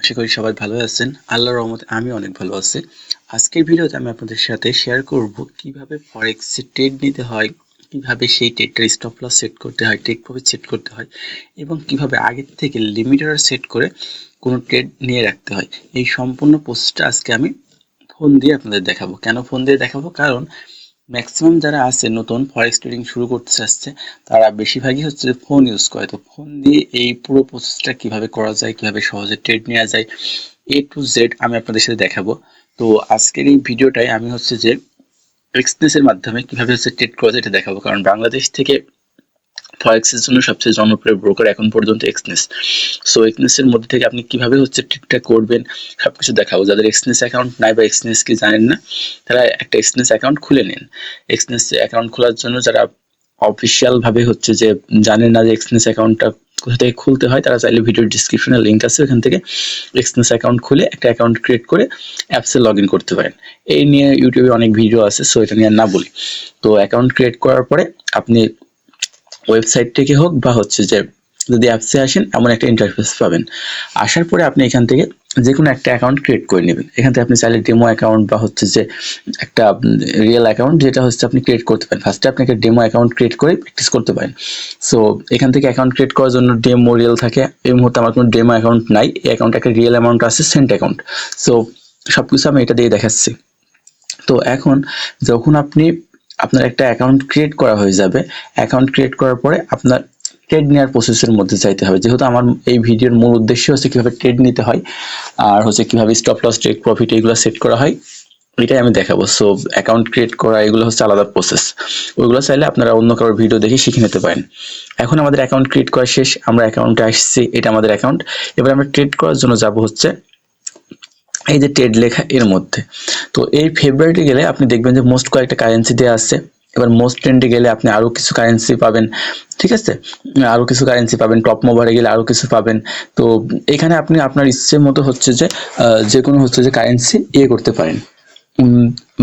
আশা করি সবাই ভালো আছেন। আল্লাহর রহমতে আমি অনেক ভালো আছি। আজকের ভিডিওতে আমি আপনাদের সাথে শেয়ার করব কীভাবে ফরেক্সে ট্রেড নিতে হয়, কীভাবে সেই ট্রেডটার স্টপ লস সেট করতে হয় টেক প্রফিট সেট করতে হয় এবং কীভাবে আগের থেকে লিমিটার সেট করে কোনো ট্রেড নিয়ে রাখতে হয়। এই সম্পূর্ণ প্রসেসটা আজকে আমি ফোন দিয়ে আপনাদের দেখাবো। কেন ফোন দিয়ে দেখাবো? কারণ ম্যাক্সিমাম যারা আছে, নতুন ফরেক্স ট্রেডিং শুরু করতে চাচ্ছে তারা বেশিরভাগই হচ্ছে ফোন ইউজ করে। তো ফোন দিয়ে এই পুরো প্রসেসটা কীভাবে করা যায়, কীভাবে সহজে ট্রেড নেওয়া যায় এ টু জেড আমি আপনাদের সাথে দেখাবো। তো আজকের এই ভিডিওটাই আমি হচ্ছে যে এক্সপ্রেসের মাধ্যমে কীভাবে হচ্ছে ট্রেড করা যায় এটা দেখাবো। কারণ বাংলাদেশ থেকে ফরেক্সের জন্য সবচেয়ে জনপ্রিয় ব্রোকার এখন পর্যন্ত এক্সনেস সো এক্সনেসের মধ্যে থেকে আপনি কীভাবে হচ্ছে ঠিকঠাক করবেন সব কিছু দেখাবো। যাদের এক্সনেস অ্যাকাউন্ট নাই বা এক্সনেস কি জানেন না, তারা একটা এক্সনেস অ্যাকাউন্ট খুলে নিন। এক্সনেস অ্যাকাউন্ট খোলার জন্য যারা অফিসিয়াল ভাবে হচ্ছে যে জানেন না যে এক্সনেস অ্যাকাউন্টটা কোথা থেকে খুলতে হয়, তারা চাইলে ভিডিওর ডিসক্রিপশনে লিঙ্ক আছে ওখান থেকে এক্সনেস অ্যাকাউন্ট খুলে একটা অ্যাকাউন্ট ক্রিয়েট করে অ্যাপসে লগ ইন করতে পারেন। এই নিয়ে ইউটিউবে অনেক ভিডিও আছে সো এটা নিয়ে না বলি। তো অ্যাকাউন্ট ক্রিয়েট করার পরে আপনি ওয়েবসাইট থেকে হোক বা হচ্ছে যে যদি অ্যাপসে আসেন, এমন একটা ইন্টারফেস পাবেন। আসার পরে আপনি এখান থেকে যে কোনো একটা অ্যাকাউন্ট ক্রিয়েট করে নেবেন। এখান থেকে আপনি চাইলে ডেমো অ্যাকাউন্ট বা হচ্ছে যে একটা রিয়েল অ্যাকাউন্ট যেটা হচ্ছে আপনি ক্রিয়েট করতে পারেন। ফার্স্টে আপনাকে ডেমো অ্যাকাউন্ট ক্রিয়েট করে প্র্যাকটিস করতে পারেন। সো এখান থেকে অ্যাকাউন্ট ক্রিয়েট করার জন্য ডেমো রিয়েল থাকে। এই মুহূর্তে আমার কোনো ডেমো অ্যাকাউন্ট নাই। এই অ্যাকাউন্ট একটা রিয়েল অ্যামাউন্ট আছে সেন্ট অ্যাকাউন্ট সো সব কিছু আমি এটা দিয়ে দেখাচ্ছি। তো এখন যখন আপনি আপনার একটা অ্যাকাউন্ট ক্রিয়েট করা হয়ে যাবে। অ্যাকাউন্ট ক্রিয়েট করার পরে আপনার ট্রেড নেওয়ার প্রসেসের মধ্যে চাইতে হবে। যেহেতু আমার এই ভিডিওর মূল উদ্দেশ্য হচ্ছে কীভাবে ট্রেড নিতে হয়, আর হচ্ছে কীভাবে স্টপ লস ট্রেড প্রফিট এগুলো সেট করা হয়, এটাই আমি দেখাবো। সো অ্যাকাউন্ট ক্রিয়েট করা, এগুলো হচ্ছে আলাদা প্রসেস ওইগুলো চাইলে আপনারা অন্য কারোর ভিডিও দেখে শিখে নিতে পারেন। এখন আমাদের অ্যাকাউন্ট ক্রিয়েট করা শেষ। আমরা অ্যাকাউন্টে আসছি, এটা আমাদের অ্যাকাউন্ট এবার আমরা ট্রেড করার জন্য যাব হচ্ছে এই যে ট্রেড লেখা এর মধ্যে। তো এই ফেব্রুয়ারিতে গেলে আপনি দেখবেন যে মোস্ট কয়েকটা কারেন্সি দেওয়া আসছে। এবার মোস্ট ট্রেন্ডে গেলে আপনি আরও কিছু কারেন্সি পাবেন, ঠিক আছে? আরও কিছু কারেন্সি পাবেন টপ মোবারে গেলে আরও কিছু পাবেন। তো এখানে আপনি আপনার ইচ্ছে মতো হচ্ছে যে যে কোনো হচ্ছে যে কারেন্সি ইয়ে করতে পারেন।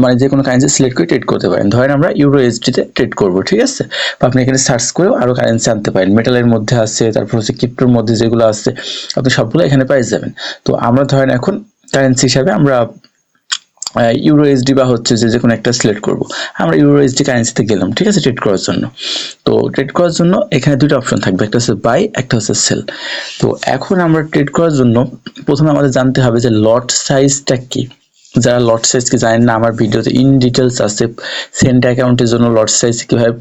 মানে যে কোনো কারেন্সি সিলেক্ট করে ট্রেড করতে পারেন। ধরেন আমরা ইউরো এসডিতে ট্রেড করব, ঠিক আছে? বা আপনি এখানে সার্চ করেও আরও কারেন্সি আনতে পারেন। মেটালের মধ্যে আছে তারপর হচ্ছে ক্রিপ্টোর মধ্যে যেগুলো আছে আপনি সবগুলো এখানে পেয়ে যাবেন। তো আমরা ধরেন এখন কারেন্সি হিসাবে আমরা ইউরো এসডি বা হচ্ছে যে যে কোনো একটা সিলেক্ট করব। আমরা ইউরো এসডি কারেন্সিতে গেলাম, ঠিক আছে ট্রেড করার জন্য। তো ট্রেড করার জন্য এখানে দুটো অপশন থাকবে, একটা হচ্ছে বাই একটা হচ্ছে সেল তো এখন আমরা ট্রেড করার জন্য প্রথমে আমাদের জানতে হবে যে লট সাইজটা কি। যারা লট সাইজ কি জানেন না, আমার ভিডিওতে ইন ডিটেলস আছে। সেন্ট অ্যাকাউন্টের জন্য লট সাইজ কীভাবে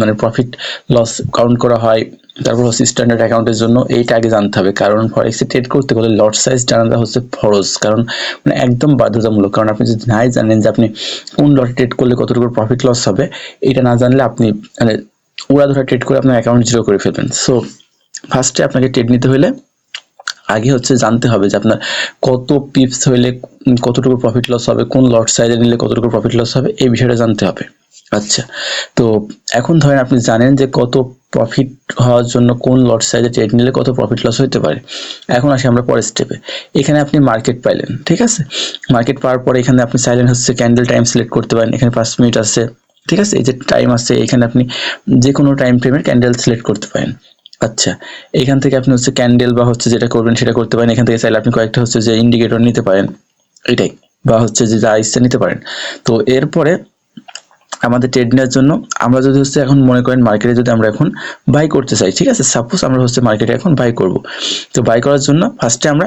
মানে প্রফিট লস কাউন্ট করা হয় তারপর হচ্ছে স্ট্যান্ডার্ড অ্যাকাউন্টের জন্য এইটা আগে জানতে হবে। কারণ ফরেক্সে ট্রেড করতে গেলে লট সাইজ জানাটা হচ্ছে ফরজ। কারণ মানে একদম বাধ্যতামূলক। কারণ আপনি যদি নাই জানেন যে আপনি কোন লটে ট্রেড করলে কতটুকু প্রফিট লস হবে এটা না জানলে আপনি মানে উড়া ধরা ট্রেড করে আপনার অ্যাকাউন্ট জিরো করে ফেলবেন। সো ফার্স্টে আপনাকে ট্রেড নিতে হলে আগে হচ্ছে জানতে হবে যে আপনার কত পিপস হইলে কতটুকু প্রফিট লস হবে, কোন লট সাইজে নিলে কতটুকু প্রফিট লস হবে, এই বিষয়টা জানতে হবে। আচ্ছা তো এখন ধরেন আপনি জানেন যে কত প্রফিট হওয়ার জন্য কোন লট সাইজে ট্রেড নিলে কত প্রফিট লস হতে পারে? এখন আসি আমরা পরের স্টেপে এখানে আপনি মার্কেট পাইলেন, ঠিক আছে? মার্কেট পাওয়ার পরে এখানে আপনি সাইলেন্ট হচ্ছে ক্যান্ডেল টাইম সিলেক্ট করতে পারেন, এখানে পাঁচ মিনিট আছে, ঠিক আছে? এই যে টাইম আছে, এখানে আপনি যে কোনো টাইম ফ্রেমের ক্যান্ডেল সিলেক্ট করতে পারেন। আচ্ছা এখান থেকে আপনি হচ্ছে ক্যান্ডেল বা হচ্ছে যেটা করবেন সেটা করতে পারেন, এখান থেকে চাইলে আপনি কয়েকটা হচ্ছে যে ইন্ডিকেটর নিতে পারেন, এটাই, বা হচ্ছে যে যা ইচ্ছে নিতে পারেন। তো এরপরে আমাদের ট্রেড নেওয়ার জন্য, আমরা যদি হচ্ছে এখন মনে করেন মার্কেটে যদি আমরা এখন বাই করতে চাই, ঠিক আছে? সাপোজ আমরা হচ্ছে মার্কেটে এখন বাই করব। তো বাই করার জন্য ফার্স্টে আমরা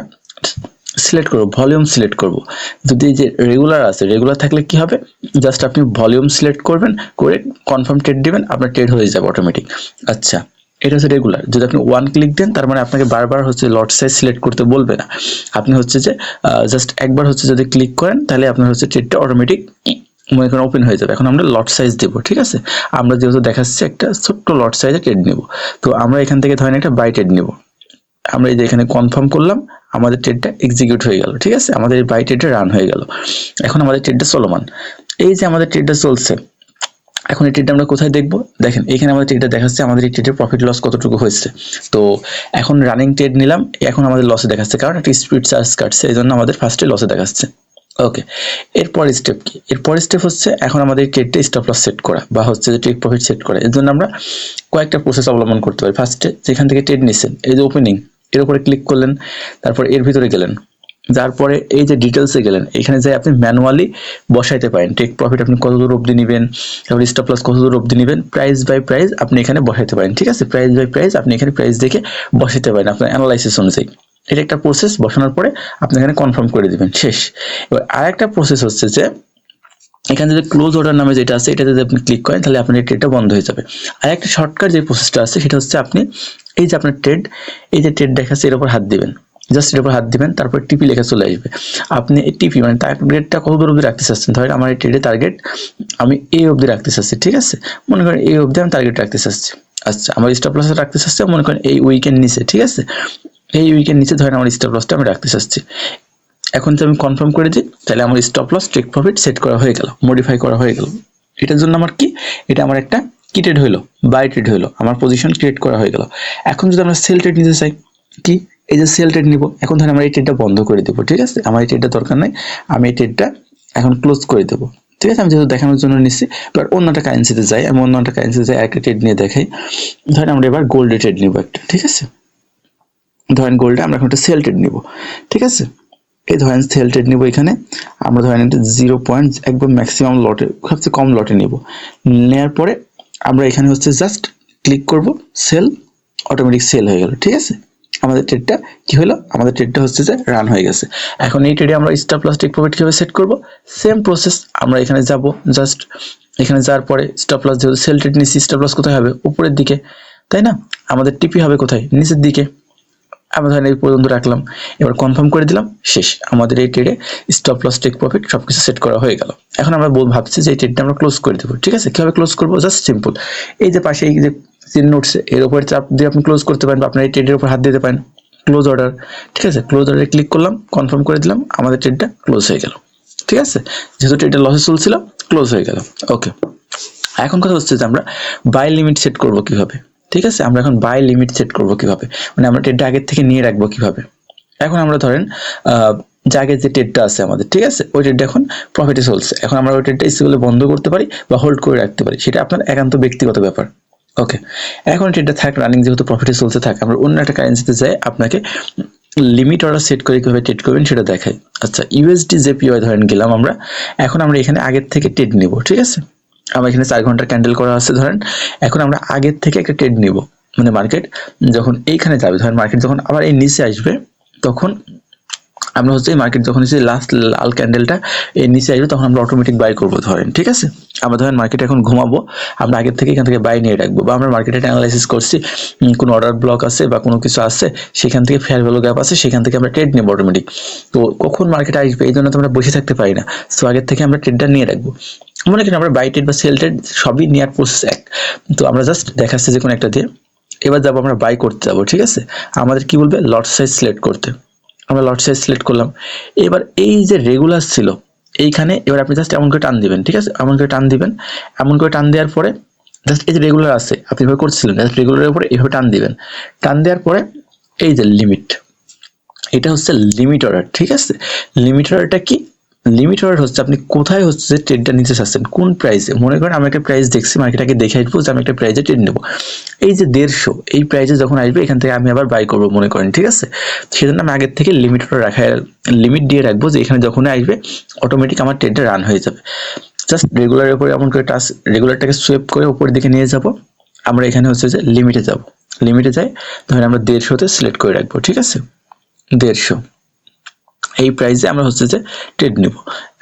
সিলেক্ট করব ভলিউম সিলেক্ট করব। যদি যে রেগুলার আছে রেগুলার থাকলে কি হবে? জাস্ট আপনি ভলিউম সিলেক্ট করবেন, করে কনফার্ম ট্রেড দেবেন, আপনার ট্রেড হয়ে যাবে অটোমেটিক আচ্ছা এটা হচ্ছে রেগুলার যদি আপনি ওয়ান ক্লিক দেন, তার মানে আপনাকে বারবার হচ্ছে লট সাইজ সিলেক্ট করতে বলবে না। আপনি হচ্ছে যে জাস্ট একবার হচ্ছে যদি ক্লিক করেন, তাহলে আপনার হচ্ছে ট্রেডটা অটোমেটিক মনে করেন ওপেন হয়ে যাবে। এখন আমরা লট সাইজ দেবো, ঠিক আছে? আমরা যেহেতু দেখাচ্ছি একটা ছোট্ট লট সাইজের ট্রেড নেব। তো আমরা এখান থেকে ধরেন একটা বাই ট্রেড নেব। আমরা এই যে এখানে কনফার্ম করলাম, আমাদের ট্রেডটা এক্সিকিউট হয়ে গেল, ঠিক আছে? আমাদের এই বাই ট্রেডটা রান হয়ে গেল। এখন আমাদের ট্রেডটা চলমান। এই যে আমাদের ট্রেডটা চলছে, এখন এই ট্রেডটা আমরা কোথায় দেখব? দেখেন, এখানে আমাদের ট্রেডটা দেখাচ্ছে, আমাদের এই ট্রেডের প্রফিট লস কতটুকু হয়েছে। তো এখন রানিং ট্রেড নিলাম, এখন আমাদের লসে দেখাচ্ছে, কারণ একটা স্পিড চার্জ কাটছে, এই জন্য আমাদের ফার্স্টে লসে দেখাচ্ছে। ওকে এরপর স্টেপ কি? এরপর স্টেপ হচ্ছে এখন আমাদের ট্রেডটা স্টপ লস সেট করা বা হচ্ছে যে টেক প্রফিট সেট করা। এর জন্য আমরা কয়েকটা প্রসেস অবলম্বন করতে পারি। ফার্স্টে যেখান থেকে ট্রেড নিচ্ছেন, এই যে ওপেনিং এর উপরে ক্লিক করলেন, তারপর এর ভিতরে গেলেন। যার পরে এই যে ডিটেলসে গেলেন, এখানে যাই আপনি ম্যানুয়ালি বসাইতে পারেন টেক প্রফিট আপনি কত দূর অবধি নেবেন, তারপর স্টপ লস কত দূর অবধি নেবেন প্রাইস বাই প্রাইস আপনি এখানে বসাইতে পারেন। ঠিক আছে? প্রাইস বাই প্রাইস আপনি এখানে প্রাইস দেখে বসাইতে পারেন আপনার অ্যানালাইসিস অনুযায়ী। এটা একটা প্রসেস বসানোর পরে আপনি এখানে কনফার্ম করে দিবেন, শেষ। এবার আর একটা প্রসেস হচ্ছে যে, এখানে যদি ক্লোজ অর্ডার নামে যেটা আছে এটা যদি আপনি ক্লিক করেন, তাহলে আপনার ট্রেডটা বন্ধ হয়ে যাবে। আর একটা শর্টকাট যে প্রসেসটা আছে, সেটা হচ্ছে আপনি এই যে আপনার ট্রেড এই যে ট্রেড দেখাচ্ছে এর উপর হাত দিবেন। জাস্ট এর উপর হাত দিবেন, তারপর টিপি লেখা চলে আসবে। আপনি এই টিপি মানে টার্গেটটা কত দূর অবধি রাখতে চাচ্ছেন? ধরেন আমার এই ট্রেডে টার্গেট আমি এই অবধি রাখতে চাচ্ছি, ঠিক আছে? মনে করেন এই অবধি আমি টার্গেট রাখতে চাচ্ছি। আচ্ছা আমার স্টপ লস রাখতে চাচ্ছি, মনে করেন এই উইকেন্ড নিচে, ঠিক আছে? এই উইকের নিচে ধরেন আমার স্টপ লসটা আমি রাখতে চাচ্ছি। এখন যদি আমি কনফার্ম করে দিই, তাহলে আমার stop loss take profit set করা হয়ে গেল মডিফাই করা হয়ে গেল। এটার জন্য আমার কি? এটা আমার একটা কি ট্রেড হইল বাই ট্রেড হইল, আমার পজিশন ক্রিয়েট করা হয়ে গেল। এখন যদি আমরা সেল ট্রেড নিতে চাই, কি? এই যে সেল ট্রেড নিব, এখন ধরেন আমরা এই ট্রেডটা বন্ধ করে দেবো, ঠিক আছে? আমার এই ট্রেডটা দরকার নাই, আমি এই ট্রেডটা এখন ক্লোজ করে দেবো, ঠিক আছে? আমি যেহেতু দেখানোর জন্য নিচ্ছি এবার অন্য একটা কারেন্সিতে যাই, আমি অন্য একটা কারেন্সিতে যাই, একটা ট্রেড নিয়ে দেখাই। ধরেন আমরা এবার গোল্ডে ট্রেড নিব একটা, ঠিক আছে? ধরেন গোল্ডে আমরা এখন একটা সেল ট্রেড নিব, ঠিক আছে? এই ধরেন সেল ট্রেড নিব এখানে, আমরা ধরেন এটা জিরো পয়েন্ট একদম ম্যাক্সিমাম লটে সবচেয়ে কম লটে নিব। নেওয়ার পরে আমরা এখানে হচ্ছে জাস্ট ক্লিক করব সেল অটোমেটিক সেল হয়ে গেল, ঠিক আছে? আমাদের ট্রেডটা কি হলো? আমাদের ট্রেডটা হচ্ছে যে রান হয়ে গেছে। এখন এই ট্রেডে আমরা স্টার প্লাস্টিক প্রফিট কীভাবে সেট করব? সেম প্রসেস আমরা এখানে যাব জাস্ট এখানে যাওয়ার পরে স্টপ লস যেহেতু সেল ট্রেড নিচ্ছি স্টপ লস কোথায় হবে? উপরের দিকে, তাই না? আমাদের টিপি হবে কোথায়? নিচের দিকে। আমরা ধরেন এই পর্যন্ত রাখলাম। এবার কনফার্ম করে দিলাম, শেষ। আমাদের এই ট্রেডে স্টপ লস টেক প্রফিট সব কিছু সেট করা হয়ে গেল। এখন আমরা ভাবছি যে এই ট্রেডটা আমরা ক্লোজ করে দেবো, ঠিক আছে? কীভাবে ক্লোজ করব? জাস্ট সিম্পল এই যে পাশে এই যে চিহ্ন উঠছে এর উপরে চাপ দিয়ে আপনি ক্লোজ করতে পারেন বা আপনার এই ট্রেডের উপর হাত দিতে পারেন। ক্লোজ অর্ডার ঠিক আছে? ক্লোজ অর্ডারে ক্লিক করলাম কনফার্ম করে দিলাম, আমাদের ট্রেডটা ক্লোজ হয়ে গেল। ঠিক আছে? যেহেতু ট্রেডটা লসে চলছিল ক্লোজ হয়ে গেল। ওকে এখন কথা হচ্ছে যে আমরা বাই লিমিট সেট করব কীভাবে? ঠিক আছে? আমরা এখন বাই লিমিট সেট করব কীভাবে? মানে আমরা ট্রেডটা আগের থেকে নিয়ে রাখব কীভাবে? এখন আমরা ধরেন আহ, যে ট্রেডটা আছে আমাদের ঠিক আছে? ওই ট্রেডটা এখন প্রফিটে চলছে এখন আমরা ওই ট্রেডটা ইচ্ছে বন্ধ করতে পারি বা হোল্ড করে রাখতে পারি। সেটা আপনার একান্ত ব্যক্তিগত ব্যাপার। ওকে এখন ট্রেডটা থাক রানিং যেহেতু প্রফিটে চলতে থাকে আমরা অন্য একটা কারেন্সিতে যাই আপনাকে লিমিট অর্ডার সেট করে কীভাবে ট্রেড করবেন সেটা দেখাই। আচ্ছা ইউএসডি জেপিওয়াই ধরেন গেলাম আমরা। এখন আমরা এখানে আগের থেকে ট্রেড নিব ঠিক আছে? আমার এখানে চার ঘণ্টার ক্যান্ডেল করা আছে, ধরেন। এখন আমরা আগের থেকে একটা ট্রেড নিব। মানে মার্কেট যখন এইখানে যাবে, ধরেন মার্কেট যখন আবার এই নিচে আসবে, তখন আমরা হচ্ছে মার্কেট যখন হচ্ছে লাস্ট লাল ক্যান্ডেলটা এর নিচে আসবে, তখন আমরা অটোমেটিক বাই করব, ধরেন, ঠিক আছে? আমরা ধরেন মার্কেট এখন ঘুমাবো, আমরা আগের থেকে এখান থেকে বাই নিয়ে রাখব, বা আমরা মার্কেটে অ্যানালাইসিস করছি কোনো অর্ডার ব্লক আছে বা কোনো কিছু আছে, সেখান থেকে ফেয়ার ভ্যালু গ্যাপ আছে, সেখান থেকে আমরা ট্রেড নেব অটোমেটিক তো কখন মার্কেট আসবে, এই জন্য তো আমরা বসে থাকতে পারি না। তো আগের থেকে আমরা ট্রেডটা নিয়ে রাখব। মনে করেন আমরা বাইটেড বা সেলটেড সবই নেওয়ার প্রসেস এক। তো আমরা জাস্ট দেখাচ্ছি যে কোনো একটা দিয়ে। এবার যাব আমরা বাই করতে যাব, ঠিক আছে? আমাদের কি বলবে? লট সাইজ সিলেক্ট করতে। আমরা লট সাইজ সিলেক্ট করলাম। এবার এই যে রেগুলার ছিল, এইখানে এবার আপনি জাস্ট এমন করে টান দিবেন, ঠিক আছে? এমন করে টান দিবেন। এমন করে টান দেওয়ার পরে জাস্ট এই যে রেগুলার আছে, আপনি এভাবে করছিলেন জাস্ট রেগুলারের উপরে এভাবে টান দিবেন। টান দেওয়ার পরে এই যে লিমিট এটা হচ্ছে লিমিট অর্ডার ঠিক আছে? লিমিট অর্ডারটা কি? লিমিট অর্ডার হচ্ছে, আপনি কোথায় হচ্ছে ট্রেডটা নিতে চাচ্ছেন, কোন প্রাইসে মনে করেন আমি একটা প্রাইস দেখছি মার্কেটটাকে দেখে আসব যে আমি একটা প্রাইসে ট্রেড নেব। এই যে দেড়শো, এই প্রাইসে যখন আসবে, এখান থেকে আমি আবার বাই করব মনে করেন, ঠিক আছে? সেজন্য আমি আগের থেকে লিমিট অর্ডার রাখা লিমিট দিয়ে রাখব যে এখানে যখন আসবে অটোমেটিক আমার ট্রেডটা রান হয়ে যাবে। জাস্ট রেগুলারের উপরে এমন করে টাচ রেগুলারটাকে সুইপ করে উপরের দিকে নিয়ে যাব। আমরা এখানে হচ্ছে যে লিমিটে যাব। লিমিটে যাই, ধরেন আমরা দেড়শোতে সিলেক্ট করে রাখব, ঠিক আছে? দেড়শো। এই প্রাইসে আমরা হচ্ছে যে ট্রেড নিব।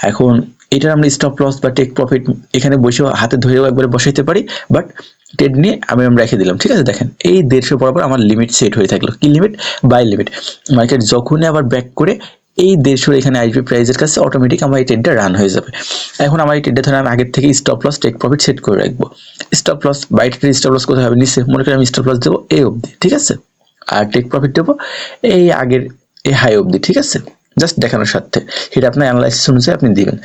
এখন এটার আমরা স্টপ লস বা টেক প্রফিট এখানে বসে হাতে ধরেও একবারে বসাইতে পারি বাট ট্রেড নিয়ে আমি আমরা রেখে দিলাম, ঠিক আছে? দেখেন, এই দেড়শো বরাবর আমার লিমিট সেট হয়ে থাকল। কি লিমিট বাই লিমিট মার্কেট যখনই আবার ব্যাক করে এই দেড়শোর এখানে আসবে প্রাইসের কাছে অটোমেটিক আমার এই ট্রেডটা রান হয়ে যাবে। এখন আমার এই ট্রেডটা ধরে আমি আগের থেকে stop loss take profit set করে রাখব। Stop loss buy trade stop loss কোথায় হবে? নিচে। মনে করি আমি স্টপ লস দেবো এই অবধি, ঠিক আছে? আর টেক প্রফিট দেবো এই আগের, এই হাই অবধি, ঠিক আছে? জাস্ট দেখানোর সাথে সেটা আপনার অ্যানালাইসিস অনুযায়ী আপনি দিবেন।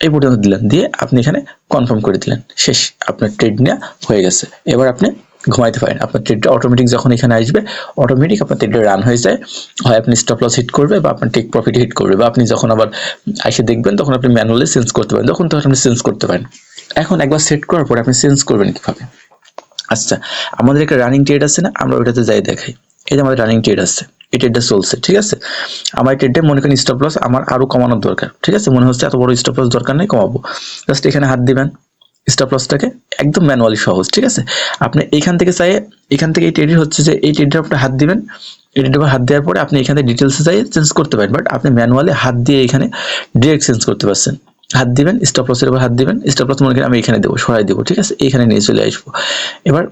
এই পর্যন্ত দিলেন। দিয়ে আপনি এখানে কনফার্ম করে দিলেন। শেষ। আপনার ট্রেড নেওয়া হয়ে গেছে। এবার আপনি ঘুমাইতে পারেন। আপনার ট্রেডটা অটোমেটিক যখন এখানে আসবে অটোমেটিক আপনার ট্রেডটা রান হয়ে যায়। হয় আপনি স্টপ লস হিট করবে বা আপনার টেক প্রফিট হিট করবে। বা আপনি যখন আবার এসে দেখবেন, তখন আপনি ম্যানুয়ালি চেঞ্জ করতে পারেন। তখন তখন আপনি চেঞ্জ করতে পারেন। এখন একবার সেট করার পরে আপনি চেঞ্জ করবেন কীভাবে? আচ্ছা আমাদের একটা রানিং ট্রেড আছে না? আমরা ওইটাতে যাই দেখাই। যে আমাদের রানিং ট্রেড আছে। ট্রেডটা চলছে, ঠিক আছে? আমার ট্রেডটা মনে করেন স্টপ লস আমার আরও কমানোর দরকার, ঠিক আছে? মনে হচ্ছে এত বড় স্টপ লস দরকার নেই, কমাবো। জাস্ট এখানে হাত দিবেন স্টপ লসটাকে একদম ম্যানুয়ালি সহজ, ঠিক আছে? আপনি এখান থেকে চাই এখান থেকে এই ট্রেডের হচ্ছে যে এই ট্রেডের উপরে হাত দিবেন উপর হাত দেওয়ার পরে আপনি এখানে ডিটেলসে চাই চেঞ্জ করতে পারেন বাট আপনি ম্যানুয়ালি হাত দিয়ে এখানে ডিরেক্ট চেঞ্জ করতে পারছেন। হাত দিবেন স্টপ লসের উপর হাত দিবেন স্টপ লস মনে করেন আমি এখানে দেবো, সরাই দেবো, ঠিক আছে? এখানে নিয়ে চলে আসব। এবার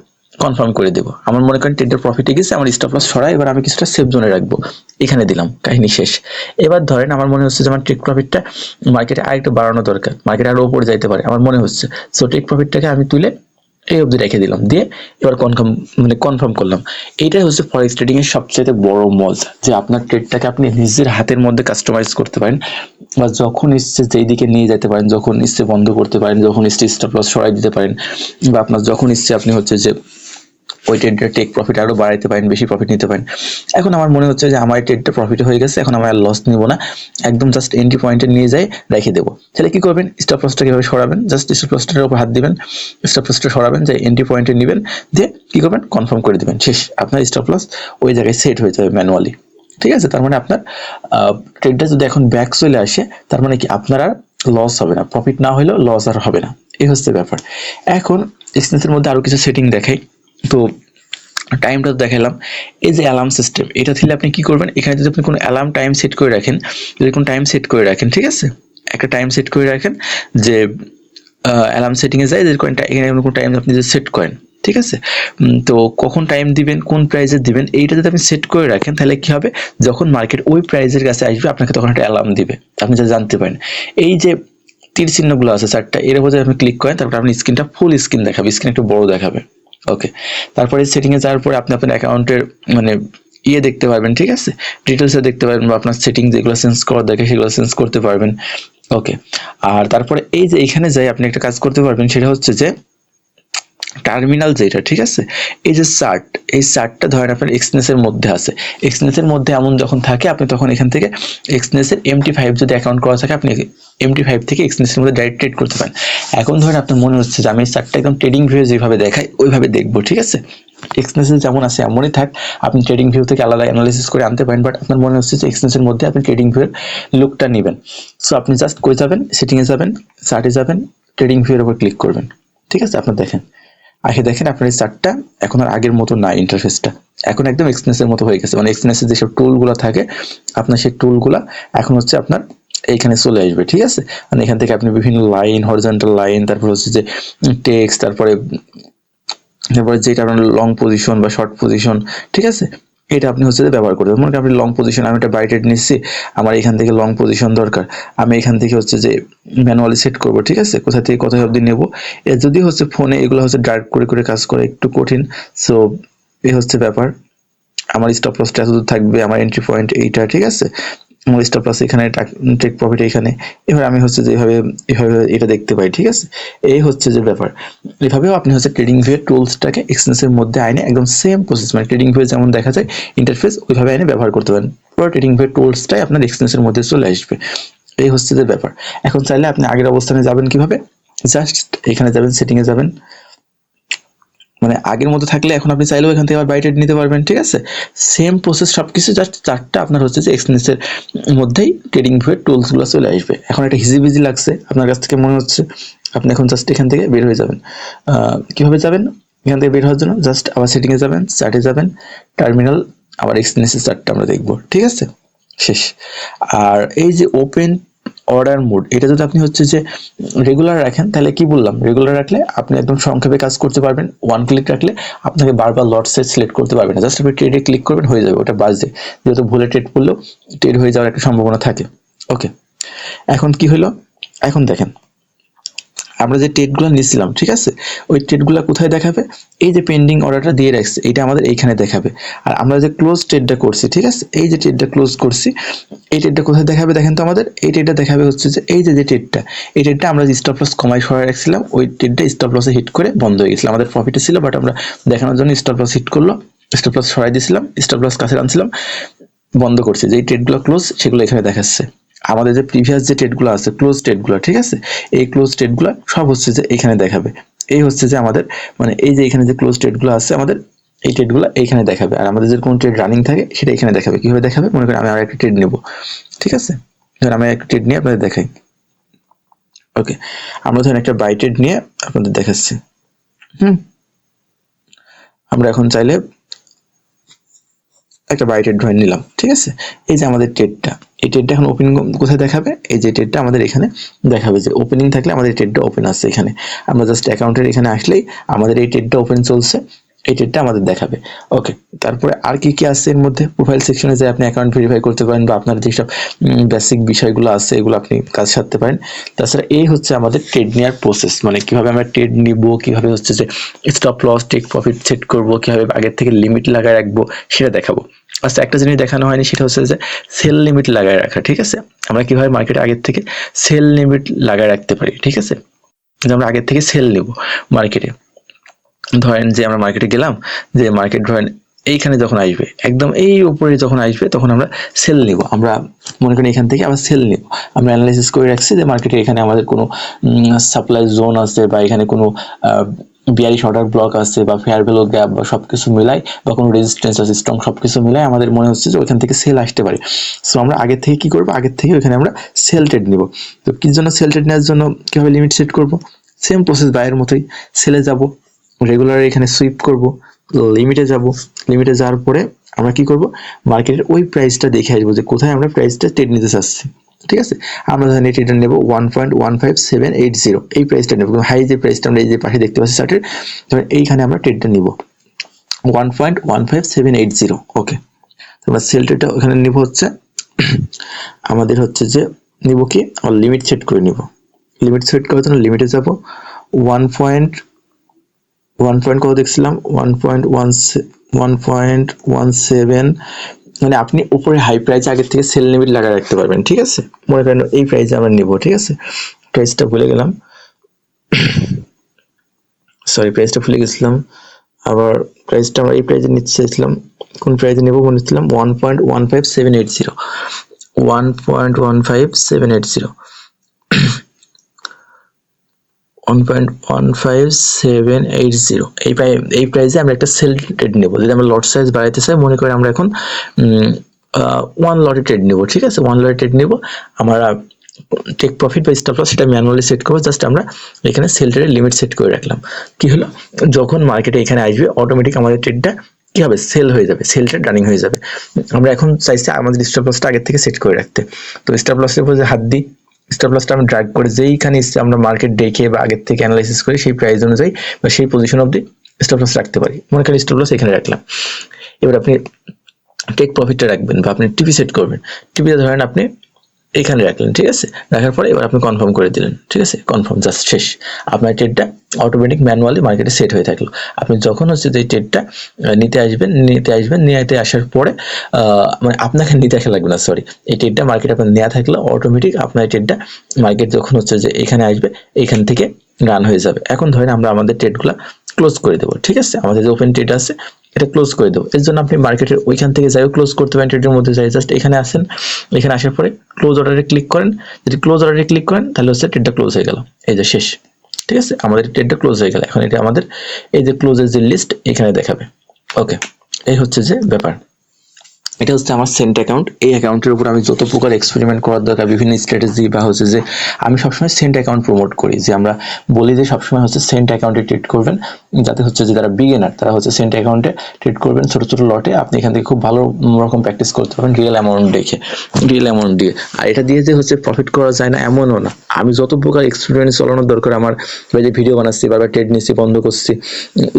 কনফার্ম করে দেবো। আমার মনে করেন ট্রেডের প্রফিটে গেছে, আমার স্টপ লস সরাই, এবার আমি কিছুটা সেফ জোনে রাখব। এখানে দিলাম, কাহিনী শেষ। এবার ধরেন আমার মনে হচ্ছে যে আমার ট্রেড প্রফিটটা মার্কেটে আরেকটু বাড়ানো দরকার। মার্কেটে আরও উপরে যাইতে পারে, আমার মনে হচ্ছে। সো ট্রেড প্রফিটটাকে আমি তুলে এই অবধি রেখে দিলাম। দিয়ে এবার কনফার্ম মানে কনফার্ম করলাম। এইটাই হচ্ছে ফরেক্স ট্রেডিং এর সবচেয়ে বড় মজা, যে আপনার ট্রেডটাকে আপনি নিজের হাতের মধ্যে কাস্টমাইজ করতে পারেন বা যখন ইচ্ছে যেই দিকে নিয়ে যেতে পারেন, যখন ইচ্ছে বন্ধ করতে পারেন, যখন ইচ্ছে স্টপ লস সরাই দিতে পারেন বা আপনার যখন ইচ্ছে আপনি হচ্ছে যে ওই ট্রেডটা টেক প্রফিট আরও বাড়াইতে পারেন, বেশি প্রফিট নিতে পারেন। এখন আমার মনে হচ্ছে যে আমার ট্রেডটা প্রফিট হয়ে গেছে, এখন আমার লস নিব না। একদম জাস্ট এন্ট্রি পয়েন্টে নিয়ে যাই, রেখে দেবো। তাহলে কি করবেন? স্টপ লসটা কীভাবে সরাবেন? জাস্ট স্টপ লসটার উপর হাত দিবেন। স্টপ লসটা সরাবেন, যে এন্ট্রি পয়েন্টে নেবেন। দিয়ে কি করবেন? কনফার্ম করে দিবেন। শেষ, আপনার স্টপ লস ওই জায়গায় সেট হয়ে যাবে ম্যানুয়ালি ঠিক আছে? তার মানে আপনার ট্রেডটা যদি এখন ব্যাক চলে আসে, তার মানে কি আপনার আর লস হবে না। প্রফিট না হলেও লস আর হবে না। এই হচ্ছে ব্যাপার। এখন এক্সপেন্সের মধ্যে আরও কিছু সেটিং দেখাই। তো টাইমটা দেখালাম। এই যে অ্যালার্ম সিস্টেম এটা থেকে আপনি কি করবেন? এখানে যদি আপনি কোনো অ্যালার্ম টাইম সেট করে রাখেন, যদি কোনো টাইম সেট করে রাখেন, ঠিক আছে? একটা টাইম সেট করে রাখেন যে অ্যালার্ম সেটিংয়ে যায় যেরকম এখানে কোনো টাইম আপনি যদি সেট করেন, ঠিক আছে? তো কখন টাইম দিবেন, কোন প্রাইসে দিবেন, এইটা যদি আপনি সেট করে রাখেন, তাহলে কি হবে? যখন মার্কেট ওই প্রাইজের কাছে আসবে, আপনাকে তখন একটা অ্যালার্ম দিবে। আপনি যা জানতে পারেন। এই যে তীর চিহ্নগুলো আছে চারটা, এর উপর যদি আপনি ক্লিক করেন, তারপর আপনি স্ক্রিনটা ফুল স্ক্রিন দেখাবে স্ক্রিন একটু বড় দেখাবে। ওকে তারপরে সেটিংয়ে যাওয়ার পরে আপনি আপনার অ্যাকাউন্টের মানে ইয়ে দেখতে পারবেন, ঠিক আছে? ডিটেলসে দেখতে পারবেন বা আপনার সেটিং যেগুলো চেঞ্জ করা দেখে সেগুলো চেঞ্জ করতে পারবেন। ওকে আর তারপরে এই যে এখানে যাই আপনি একটা কাজ করতে পারবেন, সেটা হচ্ছে যে টার্মিনাল যেটা, ঠিক আছে? এই যে চার্ট এই চার্টটা ধরেন আপনার এক্সনেসের মধ্যে আছে। এক্সনেসের মধ্যে এমন যখন থাকে, আপনি তখন এখান থেকে এক্সনেসের এমটি ফাইভ যদি অ্যাকাউন্ট করা থাকে, আপনি এমটি ফাইভ থেকে এক্সনেসের মধ্যে ডাইরেক্ট ট্রেড করতে পারেন। এখন ধরেন আপনার মনে হচ্ছে যে আমি এই চার্টটা একদম ট্রেডিং ভিউ যেভাবে দেখাই, ওইভাবে দেখব, ঠিক আছে? এক্সনেসের যেমন আছে, এমনই থাক, আপনি ট্রেডিং ভিউ থেকে আলাদা অ্যানালাইসিস করে আনতে পারেন বাট আপনার মনে হচ্ছে যে এক্সনেসের মধ্যে আপনি ট্রেডিং ভিউর লুকটা নেবেন। সো আপনি জাস্ট কই যাবেন সেটিংয়ে যাবেন চার্টে যাবেন ট্রেডিং ভিউর উপর ক্লিক করবেন। ঠিক আছে? আপনার দেখেন। আগে দেখেন আপনার এই চার্টটা এখন আর আগের মতো না ইন্টারফেসটা এখন একদম এক্সনেসের মতো হয়ে গেছে। মানে এক্সনেসের যেসব টুলগুলো থাকে, আপনার সেই টুলগুলা এখন হচ্ছে আপনার এইখানে চলে আসবে, ঠিক আছে? মানে এখান থেকে আপনি বিভিন্ন লাইন হরিজন্টাল লাইন তারপর হচ্ছে যে টেক্সট তারপরে তারপরে যেটা আপনার লং পজিশন বা শর্ট পজিশন ঠিক আছে? এটা আপনি হচ্ছে ব্যবহার করবেন মনে করেন আপনি লং পজিশন আমি একটা বাইটেড নিচ্ছি, আমার এখান থেকে লং পজিশন দরকার। আমি এখান থেকে হচ্ছে যে ম্যানুয়ালি সেট করব, ঠিক আছে? কোথা থেকে কোথায় অবধি নেব? এ যদি হচ্ছে ফোনে এগুলো হচ্ছে ডার্ক করে করে কাজ করে একটু কঠিন সো এ হচ্ছে ব্যাপার। আমার স্টপ লসটা এতদূর থাকবে, আমার এন্ট্রি পয়েন্ট এইটা, ঠিক আছে? আমার স্টপ লস এখানে, টেক প্রফিট এখানে। এবার আমি হচ্ছে যে এভাবে এভাবে এটা দেখতে পাই, ঠিক আছে? এই হচ্ছে যে ব্যাপার। এভাবেও আপনি হচ্ছে ট্রেডিং ভিউ টুলসটাকে এক্সচেঞ্জের মধ্যে আইনে একদম সেম প্রসেস মানে ট্রেডিং ভিউ যেমন দেখা যায় ইন্টারফেস ওইভাবে আইনে ব্যবহার করতে পারেন। পুরো ট্রেডিং ভিউ টুলসটাই আপনার এক্সচেঞ্জের মধ্যে চলে আসবে। এই হচ্ছে যে ব্যাপার। এখন চাইলে আপনি আগের অবস্থানে যাবেন কীভাবে? জাস্ট এখানে যাবেন সেটিংয়ে যাবেন। মানে আগের মতো থাকলে এখন আপনি চাইলেও এখান থেকে আবার বাইরে নিতে পারবেন, ঠিক আছে? সেম প্রসেস সব কিছু জাস্ট চারটা আপনার হচ্ছে যে এক্সপেন্সের মধ্যেই ট্রেডিং ভিউয়ের টুলসগুলো চলে আসবে। এখন একটা হিজিবিজি লাগছে, আপনার কাছ থেকে মনে হচ্ছে আপনি এখন জাস্ট এখান থেকে বের হয়ে যাবেন। কীভাবে যাবেন? এখান থেকে বের হওয়ার জন্য জাস্ট আবার সেটিংয়ে যাবেন চার্টে যাবেন টার্মিনাল আবার এক্সপেন্সের চার্টটা আমরা দেখব, ঠিক আছে? শেষ। আর এই যে ওপেন অর্ডার মোড এটা যদি আপনি হচ্ছে যে রেগুলার রাখেন, তাহলে কি বললাম? রেগুলার রাখলে আপনি একদম সংক্ষেপে কাজ করতে পারবেন। ওয়ান ক্লিক রাখলে আপনাকে বারবার লট সেট সিলেক্ট করতে পারবেন জাস্ট আপনি ট্রেডে ক্লিক করবেন, হয়ে যাবে ওটা বাজে। যেহেতু ভুলে ট্রেড করলেও ট্রেড হয়ে যাওয়ার একটা সম্ভাবনা থাকে। ওকে এখন কি হলো? এখন দেখেন আমরা যে ট্রেডগুলো নিয়েছিলাম, ঠিক আছে? ওই ট্রেডগুলো কোথায় দেখাবে? এই যে পেন্ডিং অর্ডারটা দিয়ে রাখছে এটা আমাদের এইখানে দেখাবে। আর আমরা যে ক্লোজ ট্রেডটা করছি, ঠিক আছে? এই যে ট্রেডটা ক্লোজ করছি, এই ট্রেডটা কোথায় দেখাবে দেখেন তো আমাদের? এই ট্রেডটা দেখাবে হচ্ছে যে এই যে যে ট্রেডটা এই ট্রেডটা আমরা যে স্টপ লস কমাই সরাই রাখছিলাম, ওই ট্রেডটা স্টপ লসে হিট করে বন্ধ হয়ে গেছিল। আমাদের প্রফিটে ছিল বাট আমরা দেখানোর জন্য স্টপ লস হিট করল স্টপ লস সরাই দিয়েছিলাম স্টপ লস কাছে আনছিলাম, বন্ধ করছি। যে ট্রেডগুলো ক্লোজ সেগুলো এখানে দেখাচ্ছে। আমাদের যে প্রিভিয়াস যে ট্রেডগুলো আছে ক্লোজ ট্রেডগুলো ঠিক আছে? এই ক্লোজ ট্রেডগুলো সব হচ্ছে যে এখানে দেখাবে। এই হচ্ছে যে আমাদের মানে এই যে এখানে যে ক্লোজ ট্রেডগুলো আছে, আমাদের এই ট্রেডগুলো এইখানে দেখাবে। আর আমাদের যে কোনো ট্রেড রানিং থাকে, সেটা এখানে দেখাবে। কীভাবে দেখাবে? মনে করেন আমি আর একটা ট্রেড নেব। ঠিক আছে? ধর আমি একটা ট্রেড নিয়ে আপনাদের দেখাই। ওকে আমরা ধরেন একটা বাই ট্রেড নিয়ে আপনাদের দেখাচ্ছি। হুম? আমরা এখন চাইলে একটা বাই ধরে নিলাম, ঠিক আছে? এই যে আমাদের টেটটা এই টেটটা এখন ওপেনিং কোথায় দেখাবে? এই যে টেটটা আমাদের এখানে দেখাবে যে ওপেনিং থাকলে আমাদের টেটটা ওপেন আসছে এখানে। আমরা জাস্ট অ্যাকাউন্টের এখানে আসলেই আমাদের এই টেটটা ওপেন চলছে। এই ট্রেডটা আমাদের দেখাবে। ওকে তারপরে আর কি কি আছে এর মধ্যে? প্রোফাইল সেকশনে যে আপনি অ্যাকাউন্ট ভেরিফাই করতে পারেন বা আপনার যেসব বেসিক বিষয়গুলো আছে, এগুলো আপনি কাজ সারতে পারেন। তাছাড়া এই হচ্ছে আমাদের ট্রেড নেওয়ার প্রসেস মানে কীভাবে আমরা ট্রেড নিব, কীভাবে হচ্ছে যে stop loss take profit set করব, কীভাবে আগের থেকে লিমিট লাগায় রাখব, সেটা দেখাবো। আচ্ছা একটা জিনিস দেখানো হয়নি, সেটা হচ্ছে যে সেল লিমিট লাগায় রাখা, ঠিক আছে? আমরা কীভাবে মার্কেটে আগের থেকে সেল লিমিট লাগায় রাখতে পারি, ঠিক আছে? আমরা আগের থেকে সেল নেব মার্কেটে ধরেন যে আমরা মার্কেটে গেলাম, যে মার্কেট ধরেন এইখানে যখন আসবে, একদম এই উপরে যখন আসবে, তখন আমরা সেল নিব। আমরা মনে করি এখান থেকে আবার সেল নিব। আমরা অ্যানালাইসিস করে রাখছি যে মার্কেটে এখানে আমাদের কোনো সাপ্লাই জোন আছে বা এখানে কোনো বিয়ারিশ অর্ডার ব্লক আছে বা ফেয়ার ভ্যালু গ্যাপ বা সব কিছু মিলাই বা কোনো রেজিস্ট্যান্স আছে স্ট্রং সব কিছু মিলাই আমাদের মনে হচ্ছে যে ওইখান থেকে সেল আসতে পারে। সো আমরা আগে থেকে কি করব? আগের থেকে ওইখানে আমরা সেল ট্রেড নিব। তো কি জন্য সেল ট্রেড নেওয়ার জন্য কীভাবে লিমিট সেট করব? সেম প্রসেস বাইয়ের মতোই সেলে যাব। রেগুলার এখানে সুইপ করব লিমিটে যাব লিমিটে যাওয়ার পরে আমরা কি করব? মার্কেটের ওই প্রাইসটা দেখে আসব যে কোথায় আমরা প্রাইসটা ট্রেড নিতে চাচ্ছি, ঠিক আছে? আমরা ধরেন ট্রেডার নেব one point one five seven eight zero এই প্রাইসটা নেব। হাই যে প্রাইসটা আমরা এই যে পাশে দেখতে পাচ্ছি চার্টের ধরেন এইখানে আমরা ট্রেডটা নিব। One point one five seven eight zero okay আমরা সেল ট্রেডটা ওখানে নিব হচ্ছে, আমাদের হচ্ছে যে নিব কি? লিমিট সেট করে নিব। লিমিট সেট করার জন্য লিমিটে যাব। ওয়ান পয়েন্ট ওয়ান পয়েন্ট কত দেখছিলাম? One point one one point one seven মানে আপনি উপরে হাই প্রাইস আগের থেকে সেল লিমিট লাগা রাখতে পারবেন, ঠিক আছে? মনে করেন এই প্রাইসে আমরা নিব, ঠিক আছে? প্রাইসটা ভুলে গেলাম। সরি প্রাইসটা ভুলে গেছিলাম। আবার প্রাইসটা আমরা এই প্রাইসে নিতে চাইছিলাম কোন প্রাইসে নেব বলেছিলাম one point one five seven eight zero one point one five seven eight zero one point one five seven eight zero এই এই প্রাইসে আমরা একটা সেল ট্রেড নেব। যদি আমরা লট সাইজ বাড়াইতে চাই, মনে করি আমরা এখন ওয়ান লটে ট্রেড নেব, ঠিক আছে? ওয়ান লটে ট্রেড নেব। আমরা টেক প্রফিট বা স্টপ লস সেটা ম্যানুয়ালি সেট করব। জাস্ট আমরা এখানে সেল ট্রেডের লিমিট সেট করে রাখলাম। কি হলো? যখন মার্কেটে এখানে আসবে অটোমেটিক আমাদের ট্রেডটা কি হবে? সেল হয়ে যাবে সেল ট্রেড রানিং হয়ে যাবে। আমরা এখন চাইছি আমাদের স্টপ লসটা আগের থেকে সেট করে রাখতে। তো স্টপ লসের উপর যে হাত দিই স্টপ লসটা আমরা ড্রাগ করে যেইখানে আমরা মার্কেট দেখে বা আগের থেকে অ্যানালাইসিস করি সেই প্রাইস অনুযায়ী বা সেই পজিশন অবধি স্টপ লস রাখতে পারি। মনে করেন স্টপ লস এখানে রাখলাম। এবার আপনি টেক প্রফিটটা রাখবেন বা আপনি টিপি সেট করবেন। টিপিতে ধরেন আপনি এখানে রাখলেন, ঠিক আছে? রাখার পরে এবার আপনি কনফার্ম করে দিলেন, ঠিক আছে? কনফার্ম জাস্ট শেষ। আপনার ট্রেডটা অটোমেটিক ম্যানুয়ালি মার্কেটে সেট হয়ে থাকল। আপনি যখন হচ্ছে যে ট্রেডটা নিতে আসবেন নিতে আসবেন, নিতে আসার পরে মানে আপনাকে নিতে আসা লাগবে না সরি এই ট্রেডটা মার্কেট আপনার নেওয়া থাকলে অটোমেটিক আপনার ট্রেডটা মার্কেট যখন হচ্ছে যে এখানে আসবে, এখান থেকে রান হয়ে যাবে। এখন ধরেন আমরা আমাদের ট্রেডগুলো ক্লোজ করে দেবো, ঠিক আছে? আমাদের যে ওপেন ট্রেড আছে এটা ক্লোজ করে দেবো। এর জন্য আপনি মার্কেটের ওইখান থেকে যাইও ক্লোজ করতে পারেন ট্রেডের মধ্যে যাই জাস্ট এখানে আসেন, এখানে আসার পরে ক্লোজ অর্ডারে ক্লিক করেন। যদি ক্লোজ অর্ডারে ক্লিক করেন, তাহলে হচ্ছে ট্রেডটা ক্লোজ হয়ে গেল। এই যে শেষ। ঠিক আছে? আমাদের ট্রেডটা ক্লোজ হয়ে গেল। এখন এটা আমাদের, এই যে ক্লোজের যে লিস্ট এখানে দেখাবে। ওকে এই হচ্ছে যে ব্যাপার। এটা হচ্ছে আমার সেন্ট অ্যাকাউন্ট এই অ্যাকাউন্টের উপর আমি যত প্রকার এক্সপেরিমেন্ট করার দরকার, বিভিন্ন স্ট্র্যাটেজি বা হচ্ছে যে আমি সবসময় সেন্ট অ্যাকাউন্ট প্রমোট করি। যে আমরা বলি যে সবসময় হচ্ছে সেন্ট অ্যাকাউন্টে ট্রেড করবেন, যাতে হচ্ছে যে যারা বিগেনার তারা হচ্ছে সেন্ট অ্যাকাউন্টে ট্রেড করবেন ছোটো ছোটো লটে আপনি এখান থেকে খুব ভালো রকম প্র্যাকটিস করতে পারবেন রিয়েল অ্যামাউন্ট দেখে রিয়েল অ্যামাউন্ট দিয়ে। আর এটা দিয়ে যে হচ্ছে প্রফিট করা যায় না, এমনও না। আমি যত প্রকার এক্সপেরিমেন্ট চালানোর দরকার, আমার যে ভিডিও বানাচ্ছি, বারবার ট্রেড নিচ্ছি, বন্ধ করছি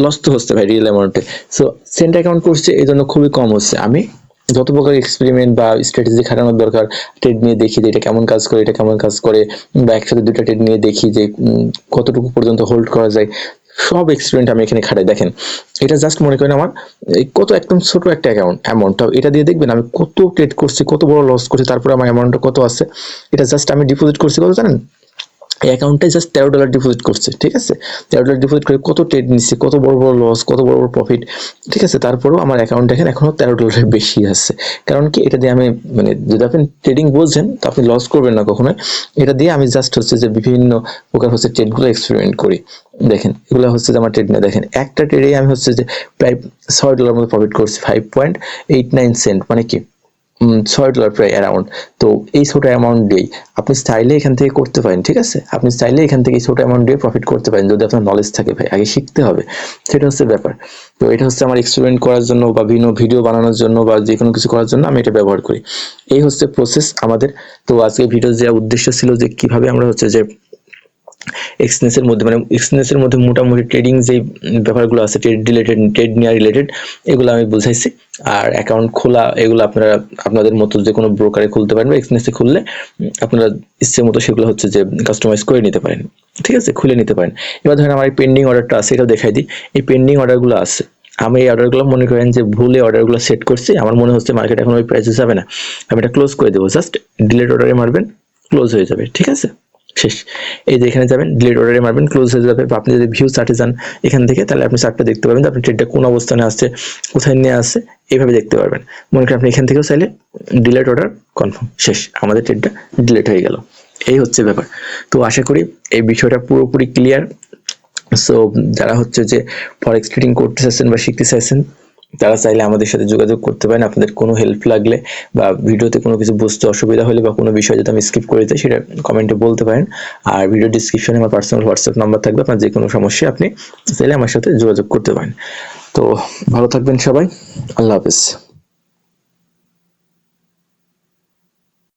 লস তো হচ্ছে ভাই রিয়েল অ্যামাউন্টে সো সেন্ট অ্যাকাউন্ট করছে, এই জন্য খুবই কম হচ্ছে। আমি যত প্রকার এক্সপেরিমেন্ট বা স্ট্র্যাটেজি খাটানোর দরকার ট্রেড নিয়ে দেখি যে এটা কেমন কাজ করে, এটা কেমন কাজ করে, বা একসাথে দুটো ট্রেড নিয়ে দেখি যে কতটুকু পর্যন্ত হোল্ড করা যায়, সব এক্সপেরিমেন্ট আমি এখানে খাটাই। দেখেন, এটা জাস্ট মনে করেন আমার কত একদম ছোট একটা অ্যাকাউন্ট অ্যামাউন্টটা এটা দিয়ে দেখবেন আমি কত ট্রেড করছি, কত বড় লস করছি, তারপরে আমার অ্যামাউন্টটা কত আছে, এটা জাস্ট আমি ডিপোজিট করছি, কত জানেন? এই অ্যাকাউন্টে জাস্ট তেরো ডলার ডিপোজিট করছে, ঠিক আছে? তেরো ডলার ডিপোজিট করে কত ট্রেড নিচ্ছে, কত বড় বড় লস কত বড় বড় প্রফিট ঠিক আছে? তারপরেও আমার অ্যাকাউন্ট দেখেন এখনও তেরো ডলারের বেশি আছে। কারণ কি? এটা দিয়ে আমি মানে যদি আপনি ট্রেডিং বোঝেন, তো আপনি লস করবেন না কখনোই। এটা দিয়ে আমি জাস্ট হচ্ছে যে বিভিন্ন প্রকার হচ্ছে ট্রেডগুলো এক্সপেরিমেন্ট করি। দেখেন, এগুলো হচ্ছে যে আমার ট্রেড না দেখেন, একটা ট্রেডে আমি হচ্ছে যে প্রায় ছয় ডলার মতো প্রফিট করছি five point eight nine cent মানে কি? ছয় ডলার প্রায় অ্যারাউন্ড তো এই ছোট অ্যামাউন্ট দিয়েই আপনি চাইলে এখান থেকে করতে পারেন, ঠিক আছে? আপনি চাইলে এখান থেকে এই ছোট অ্যামাউন্ট দিয়ে প্রফিট করতে পারেন, যদি আপনার নলেজ থাকে ভাই, আগে শিখতে হবে। সেটা হচ্ছে ব্যাপার। তো এটা হচ্ছে আমার এক্সপেরিমেন্ট করার জন্য বা বিভিন্ন ভিডিও বানানোর জন্য বা যে কোনো কিছু করার জন্য আমি এটা ব্যবহার করি। এই হচ্ছে প্রসেস আমাদের। তো আজকে ভিডিও যে উদ্দেশ্য ছিল যে কীভাবে আমরা হচ্ছে যে এক্সনেসের মধ্যে মানে এক্সনেসের মধ্যে মোটামুটি ট্রেডিং যে ব্যাপারগুলো আছে ট্রেড রিলেটেড ট্রেড নেওয়া রিলেটেড এগুলো আমি বুঝাইছি। আর অ্যাকাউন্ট খোলা, এগুলো আপনারা, আপনাদের মতো যে কোনো ব্রোকারে খুলতে পারেন বা এক্সনেসে খুললে আপনারা ইচ্ছে মতো সেগুলো হচ্ছে যে কাস্টমাইজ করে নিতে পারেন। ঠিক আছে? খুলে নিতে পারেন। এবার ধরেন আমার এই পেন্ডিং অর্ডারটা আছে এটা দেখাই দিই। এই পেন্ডিং অর্ডারগুলো আছে। আমি এই অর্ডারগুলো মনে করেন যে ভুলে অর্ডারগুলো সেট করছি। আমার মনে হচ্ছে মার্কেট এখন ওই প্রাইসে যাবে না। আমি এটা ক্লোজ করে দেবো। জাস্ট ডিলেট অর্ডারে মারবেন ক্লোজ হয়ে যাবে। ঠিক আছে? শেষ। এই যে এখানে যাবেন ডিলিট অর্ডারে মারবেন ক্লোজ হয়ে যাবে বা আপনি যদি ভিউ চার্টে যান এখান থেকে, তাহলে আপনি চার্টটা দেখতে পাবেন যে আপনি ট্রেডটা কোন অবস্থানে আছে কোথায় নিয়ে আসছে এইভাবে দেখতে পারবেন। মনে করেন আপনি এখান থেকেও চাইলে ডিলেট অর্ডার কনফার্ম শেষ, আমাদের ট্রেডটা ডিলেট হয়ে গেল। এই হচ্ছে ব্যাপার। তো আশা করি এই বিষয়টা পুরোপুরি ক্লিয়ার সো যারা হচ্ছে যে ফরেক্স ট্রেডিং করতে চাইছেন বা শিখতে চাইছেন তারা চাইলে আমাদের সাথে যোগাযোগ করতে পারেন। আপনাদের কোনো হেল্প লাগলে বা ভিডিওতে কোনো কিছু বুঝতে অসুবিধা হলে বা কোনো বিষয় যদি আমি স্কিপ করে দিই সেটা কমেন্টে বলতে পারেন। আর ভিডিও ডিসক্রিপশনে আমার পার্সোনাল হোয়াটসঅ্যাপ নাম্বার থাকবে। আপনার যে কোনো সমস্যা আপনি চাইলে আমার সাথে যোগাযোগ করতে পারেন। তো ভালো থাকবেন সবাই। আল্লাহ হাফেজ।